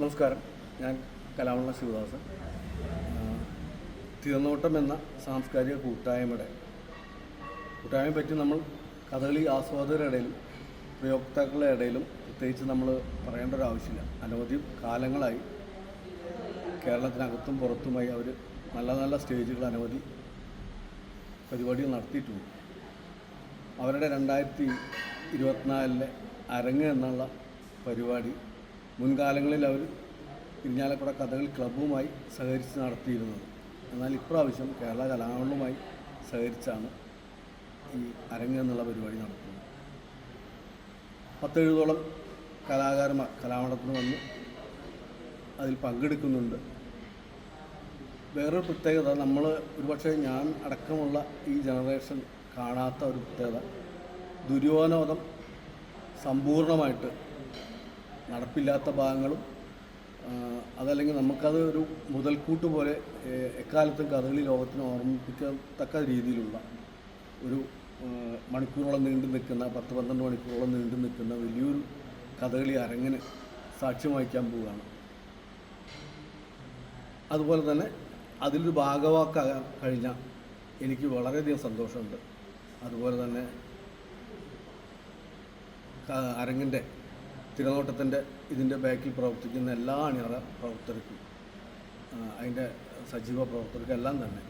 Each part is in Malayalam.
നമസ്കാരം. ഞാൻ കലാമണ്ണ ശിവദാസൻ തിരുനോട്ടം എന്ന സാംസ്കാരിക കൂട്ടായ്മയുടെ കൂട്ടായ്മയെ പറ്റി നമ്മൾ കഥകളി ആസ്വാദകരുടെ ഇടയിലും ഉപയോക്താക്കളുടെ ഇടയിലും പ്രത്യേകിച്ച് നമ്മൾ പറയേണ്ട ഒരു ആവശ്യമില്ല. അനവധി കാലങ്ങളായി കേരളത്തിനകത്തും പുറത്തുമായി അവർ നല്ല നല്ല സ്റ്റേജുകൾ അനവധി പരിപാടികൾ നടത്തിയിട്ടുണ്ട്. അവരുടെ രണ്ടായിരത്തി ഇരുപത്തിനാലിലെ അരങ്ങ് എന്നുള്ള പരിപാടി മുൻകാലങ്ങളിൽ അവർ ഇരിഞ്ഞാലക്കുട കഥകൾ ക്ലബ്ബുമായി സഹകരിച്ച് നടത്തിയിരുന്നത്. എന്നാൽ ഇപ്രാവശ്യം കേരള കലാമണ്ഡലവുമായി സഹകരിച്ചാണ് ഈ അരങ്ങ് എന്നുള്ള പരിപാടി നടത്തുന്നത്. പത്തെഴുപതോളം കലാകാരന്മാർ കലാമണ്ഡലത്തിന് വന്ന് അതിൽ പങ്കെടുക്കുന്നുണ്ട്. വേറൊരു പ്രത്യേകത നമ്മൾ ഒരുപക്ഷെ ഞാൻ അടക്കമുള്ള ഈ ജനറേഷൻ കാണാത്ത ഒരു പ്രത്യേകത ദുര്യോധനോദം സമ്പൂർണമായിട്ട് നടപ്പില്ലാത്ത ഭാഗങ്ങളും അതല്ലെങ്കിൽ നമുക്കത് ഒരു മുതൽക്കൂട്ട് പോലെ എക്കാലത്തും കഥകളി ലോകത്തിന് ഓർമ്മിപ്പിക്കത്തക്ക രീതിയിലുള്ള ഒരു മണിക്കൂറോളം നീണ്ടു നിൽക്കുന്ന പത്ത് പന്ത്രണ്ട് മണിക്കൂറോളം നീണ്ടു നിൽക്കുന്ന വലിയൊരു കഥകളി അരങ്ങിന് സാക്ഷ്യം വഹിക്കാൻ പോവുകയാണ്. അതുപോലെ തന്നെ അതിലൊരു ഭാഗവാക്കാകാൻ കഴിഞ്ഞ എനിക്ക് വളരെയധികം സന്തോഷമുണ്ട്. അതുപോലെ തന്നെ അരങ്ങിന്റെ തിരനോട്ടത്തിന്റെ ഇതിന്റെ ബാക്കിൽ പ്രവർത്തിക്കുന്ന എല്ലാ അണിയറ പ്രവർത്തകർക്കും അതിന്റെ സജീവ പ്രവർത്തകർക്കും എല്ലാം തന്നെ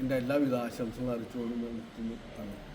എന്റെ എല്ലാവിധ ആശംസകളും അറിയിച്ചുകൊണ്ട് നിർത്തുന്നു. നന്ദി.